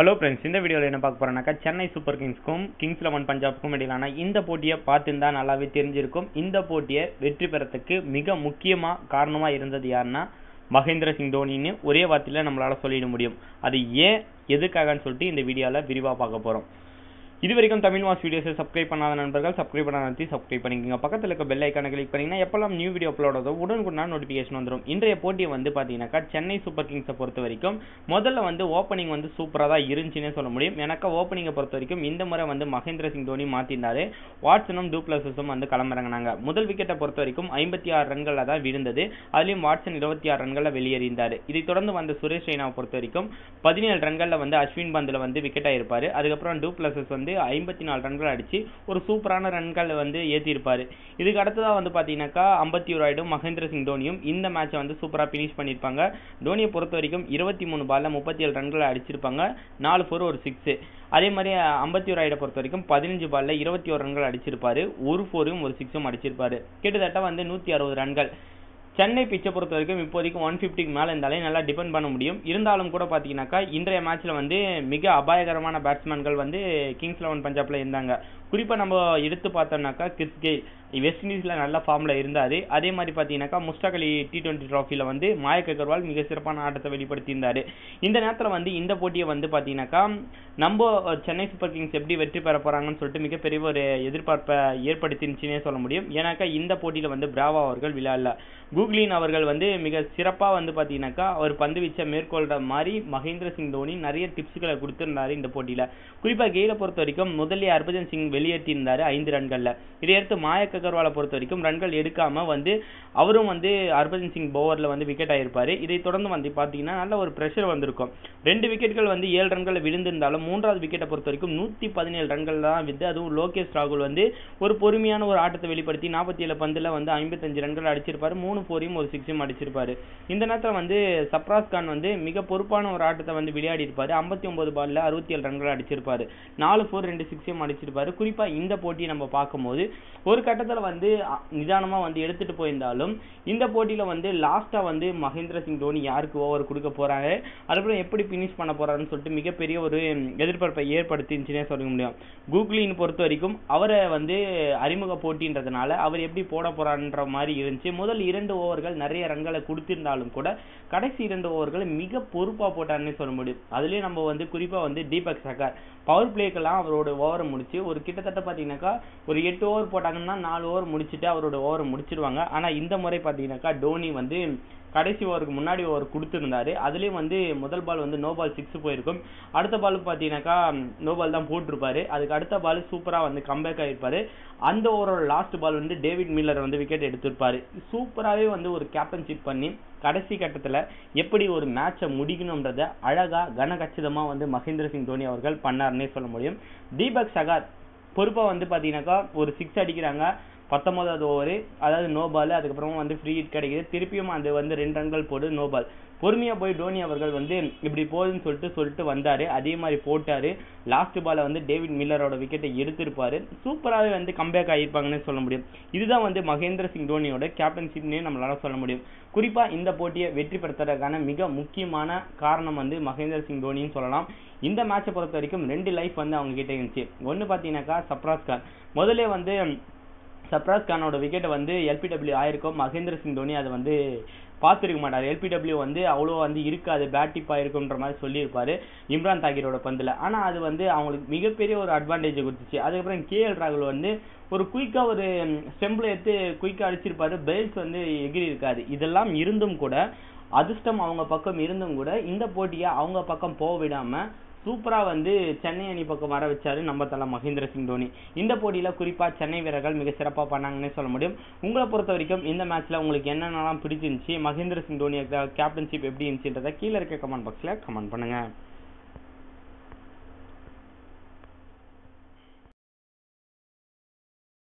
Hello friends இந்த வீடியோவில் என்ன பார்க்க போறோம்னாக்கா சென்னை சூப்பர் கிங்ஸ்க்கும் கிங்ஸ் லெவன் பஞ்சாப்க்கும் இடையிலான இந்த போட்டியை பார்த்துருந்தா நல்லாவே தெரிஞ்சிருக்கும். இந்த போட்டியை வெற்றி பெறத்துக்கு மிக முக்கியமாக காரணமாக இருந்தது யாருன்னா மகேந்திர சிங் தோனின்னு ஒரே வார்த்தையில் நம்மளால் சொல்லிட முடியும். அது ஏன் எதுக்காகன்னு சொல்லிட்டு இந்த வீடியோவில் விரிவாக பார்க்க போகிறோம் இது வரைக்கும் தமிழ் வாஸ் வீடியோஸை சப்ஸ்கிரைப் பண்ணாத நண்பர்கள் சப்ஸ்கிரைப் பண்ண நடத்தி சப்ஸ்கிரைப் பண்ணிக்கோங்க. பக்கத்தில் இருக்க பெல் ஐக்கானை கிளிக் பண்ணிங்கன்னா எப்பெல்லாம் நியூ வீடியோ அப்லோட் ஆகுதோ உடனுக்குடன் நோட்டிஃபிகேஷன் வந்துடும் இன்றைய போட்டியை வந்து பார்த்தீங்கன்னாக்கா சென்னை சூப்பர் கிங்ஸை பொறுத்த வரைக்கும் முதல்ல வந்து ஓப்பனிங் வந்து சூப்பராக தான் இருந்துச்சுன்னே சொல்ல முடியும். எனக்கு ஓப்பனிங்கை பொறுத்த வரைக்கும் இந்த முறை வந்து மகேந்திர சிங் தோனி மாற்றிருந்தாரு வாட்சனும் டூப்ளஸஸும் வந்து களமிறங்கினாங்க. முதல் விக்கெட்டை பொறுத்த வரைக்கும் ஐம்பத்தி ஆறு ரன்களில் தான் விழுந்தது. அதுலேயும் வாட்சன் இருபத்தி ஆறு ரன்களில் வெளியேறிந்தார் இதை தொடர்ந்து வந்த சுரேஷ் ரெய்னாவை பொறுத்த வரைக்கும் பதினேழு ரன்களில் வந்து அஸ்வின் பந்தில் வந்து விக்கெட்டாக இருப்பார் அதுக்கப்புறம் டூப்ளஸஸ் வந்து ஐம்பத்தி நாலு ரன்கள் அடிச்சு ஒரு சூப்பரான ரன்கள் வந்து ஏற்றிருப்பாரு இதுக்கு அடுத்ததாக வந்து பார்த்தீங்கன்னாக்கா ஐம்பத்தி ஒரு ஆயிடும் மகேந்திர சிங் தோனியும் இந்த மேட்சை வந்து சூப்பராக ஃபினிஷ் பண்ணியிருப்பாங்க. தோனியை பொறுத்த வரைக்கும் இருபத்தி மூணு பாலில் முப்பத்தி ஏழு ரன்களை அடிச்சிருப்பாங்க. நாலு ஃபோர் ஒரு சிக்ஸு அதே மாதிரி ஐம்பத்தி ஒரு பொறுத்த வரைக்கும் பதினஞ்சு பாலில் இருபத்தி ஒரு ரன்கள் அடிச்சிருப்பாரு. ஒரு ஃபோரும் ஒரு சிக்ஸும் அடிச்சிருப்பார். கிட்டத்தட்ட வந்து நூற்றி அறுபது ரன்கள். சென்னை பிச்சை பொறுத்த வரைக்கும் இப்போதைக்கு ஒன் ஃபிஃப்டிக்கு மேலே இருந்தாலே நல்லா டிபெண்ட் பண்ண முடியும். இருந்தாலும் கூட பார்த்தீங்கன்னாக்கா இன்றைய மேட்ச்சில் வந்து மிக அபாயகரமான பேட்ஸ்மேன்கள் வந்து கிங்ஸ் லெவன் பஞ்சாப்ல இருந்தாங்க. குறிப்பாக நம்ம எடுத்து பார்த்தோம்னாக்கா கிறிஸ் கெயில் வெஸ்ட் இண்டீஸில் நல்ல ஃபார்மில் இருந்தார். அதே மாதிரி பார்த்தீங்கன்னாக்கா முஸ்டாக் அலி டி டுவெண்ட்டி ட்ராஃபியில் வந்து மாயக் அகர்வால் மிக சிறப்பான ஆட்டத்தை வெளிப்படுத்தியிருந்தார். இந்த நேரத்தில் வந்து இந்த போட்டியை வந்து பார்த்தீங்கன்னாக்கா நம்ம சென்னை சூப்பர் கிங்ஸ் எப்படி வெற்றி பெற போகிறாங்கன்னு சொல்லிட்டு மிகப்பெரிய ஒரு எதிர்பார்ப்பை ஏற்படுத்தினுச்சுன்னே சொல்ல முடியும். ஏன்னாக்கா இந்த போட்டியில் வந்து பிராவா அவர்கள் விளையாடல. கூகுளின் அவர்கள் வந்து மிக சிறப்பாக வந்து பார்த்தீங்கன்னாக்கா அவர் பந்து வீச்சை மேற்கொள்கிற மாதிரி மகேந்திர சிங் தோனி நிறைய டிப்ஸுகளை கொடுத்துருந்தாரு இந்த போட்டியில். குறிப்பாக கெயிலை பொறுத்த வரைக்கும் முதல்ல ஹர்பஜன் சிங் வெளியேற்றியிருந்தார் ஐந்து ரன்களில். இதையடுத்து மாயக் அகர்வாலை பொறுத்த வரைக்கும் ரன்கள் எடுக்காமல் வந்து அவரும் வந்து ஹர்பஜன் சிங் போவரில் வந்து விக்கெட் ஆயிருப்பாரு. இதை தொடர்ந்து வந்து பார்த்தீங்கன்னா நல்ல ஒரு ப்ரெஷர் வந்திருக்கும். ரெண்டு விக்கெட்கள் வந்து ஏழு ரன்களில் விழுந்திருந்தாலும் மூன்றாவது விக்கெட்டை பொறுத்த வரைக்கும் நூற்றி பதினேழு ரன்கள் தான் வித்து. அதுவும் லோகேஷ் ராகுல் வந்து ஒரு பொறுமையான ஒரு ஆட்டத்தை வெளிப்படுத்தி நாற்பத்தி ஏழு பந்தில் வந்து ஐம்பத்தஞ்சு ரன்கள் அடிச்சிருப்பார். மூணு ஃபோரையும் ஒரு சிக்ஸையும் அடிச்சிருப்பாரு. இந்த நேரத்தில் வந்து சப்ராஸ் கான் வந்து மிக பொறுப்பான ஒரு ஆட்டத்தை வந்து விளையாடி இருப்பாரு. ஐம்பத்தி ஒன்பது பால்ல அறுபத்தி ஏழு ரன்கள் அடிச்சிருப்பாரு. நாலு ஃபோர் ரெண்டு சிக்ஸையும் அடிச்சிருப்பாரு. குறிப்பா இந்த போட்டியை நம்ம பார்க்கும்போது ஒரு கட்டத்தில் வந்து நிதானமாக வந்து எடுத்துட்டு போயிருந்தாலும் இந்த போட்டியில் வந்து லாஸ்ட்டாக வந்து மகேந்திர சிங் தோனி யாருக்கு ஓவர் கொடுக்க போறாரு அதுக்கப்புறம் எப்படி ஃபினிஷ் பண்ண போறாருன்னு சொல்லிட்டு மிகப்பெரிய ஒரு எதிர்பார்ப்பை ஏற்படுத்திச்சுன்னே சொல்ல முடியும். கூகுளின் பொறுத்த வரைக்கும் அவரை வந்து அறிமுக போட்டின்றதுனால அவர் எப்படி போட போறான்ற மாதிரி இருந்துச்சு. முதல் இரண்டு ஓவர்கள் நிறைய ரன்களை கொடுத்திருந்தாலும் கூட கடைசி இரண்டு ஓவர்கள் மிக பொறுப்பாக போட்டாருன்னே சொல்ல முடியும். அதுலேயும் நம்ம வந்து குறிப்பாக வந்து தீபக் சகர். பவர் பிளேக்கெல்லாம் அவரோட ஓவரை முடிச்சு ஒரு கிட்டத்தட்ட பார்த்தீங்கன்னாக்கா ஒரு எட்டு ஓவர் போட்டாங்கன்னா நாலு ஓவர் முடிச்சுட்டு அவரோட ஓவரை முடிச்சிருவாங்க. ஆனால் இந்த முறை பார்த்தீங்கன்னாக்கா டோனி வந்து கடைசி ஓவருக்கு முன்னாடி ஓவர் கொடுத்துருந்தாரு. அதுலேயும் வந்து முதல் பால் வந்து நோ பால் சிக்ஸ் போயிருக்கும். அடுத்த பால் பார்த்தீங்கன்னாக்கா நோ பால் தான் போட்டிருப்பாரு. அதுக்கு அடுத்த பால் சூப்பராக வந்து கம்பேக் ஆகிருப்பாரு அந்த ஓவரோட லாஸ்ட் பால் வந்து டேவிட் மில்லர் வந்து விக்கெட் எடுத்திருப்பாரு. சூப்பராகவே வந்து ஒரு கேப்டன்ஷிப் பண்ணி கடைசி கட்டத்தில் எப்படி ஒரு மேட்சை முடிக்கணுன்றத அழகாக கனகச்சிதமாக வந்து மகேந்திர சிங் தோனி அவர்கள் பண்ணார்னே சொல்ல முடியும். தீபக் சகார் பொறுப்பாக வந்து பார்த்தீங்கன்னாக்கா ஒரு சிக்ஸ் அடிக்கிறாங்க. பத்தொன்பதாவது ஓவர் அதாவது நோ பால் அதுக்கப்புறமா வந்து ஃப்ரீ ஹிட் கிடைக்குது. திருப்பியும் அது வந்து ரெண்டு ரன்கள் போடு நோ பால் பொறுமையாக போய் டோனி அவர்கள் வந்து இப்படி போகுதுன்னு சொல்லிட்டு சொல்லிட்டு வந்தார். அதே மாதிரி போட்டார். லாஸ்ட் பாலை வந்து டேவிட் மில்லரோட விக்கெட்டை எடுத்திருப்பார். சூப்பராகவே வந்து கம்பேக் ஆகியிருப்பாங்கன்னு சொல்ல முடியும். இதுதான் வந்து மகேந்திர சிங் தோனியோட கேப்டன்ஷிப்னே நம்மளால சொல்ல முடியும். குறிப்பாக இந்த போட்டியை வெற்றி பெறுறதுக்கான மிக முக்கியமான காரணம் வந்து மகேந்திர சிங் தோனின்னு சொல்லலாம். இந்த மேட்சை பொறுத்த வரைக்கும் ரெண்டு லைஃப் வந்து அவங்க கிட்ட இருந்துச்சு. ஒன்று பார்த்தீங்கன்னாக்கா சப்ராஸ் கான் முதல்ல வந்து சப்ராஸ் கானோட விக்கெட்டை வந்து எல்பிடபிள்யூ ஆயிருக்கும். மகேந்திர சிங் தோனி அதை வந்து பார்த்துருக்க மாட்டார். எல்பிடபிள்யூ வந்து அவ்வளோ வந்து இருக்காது. பேட்டிப்பாக இருக்கும்ன்ற மாதிரி சொல்லியிருப்பாரு. இம்ரான் தாகிரோட பந்தில். ஆனால் அது வந்து அவங்களுக்கு மிகப்பெரிய ஒரு அட்வான்டேஜ் கொடுத்துச்சு. அதுக்கப்புறம் கேஎல் ராகுல் வந்து ஒரு குயிக்காக ஒரு ஸ்டெம்பில் எடுத்து குயிக்காக அடிச்சிருப்பாரு. பெல்ஸ் வந்து எகிரி இருக்காது. இதெல்லாம் இருந்தும் கூட அதிர்ஷ்டம் அவங்க பக்கம் இருந்தும் கூட இந்த போட்டியை அவங்க பக்கம் போக விடாமல் சூப்பரா வந்து சென்னை அணி பக்கம் வர வச்சாரு நம்ம தலை மகேந்திர சிங் தோனி. இந்த போட்டியில குறிப்பா சென்னை வீரர்கள் மிக சிறப்பா பண்ணாங்கன்னே சொல்ல முடியும். உங்களை பொறுத்த வரைக்கும் இந்த மேட்ச்ல உங்களுக்கு என்னென்னலாம் பிடிச்சிருந்துச்சு? மகேந்திர சிங் தோனி கேப்டன்ஷிப் எப்படி இருந்துச்சுன்றத கீழே இருக்க கமெண்ட் பாக்ஸ்ல கமெண்ட் பண்ணுங்க.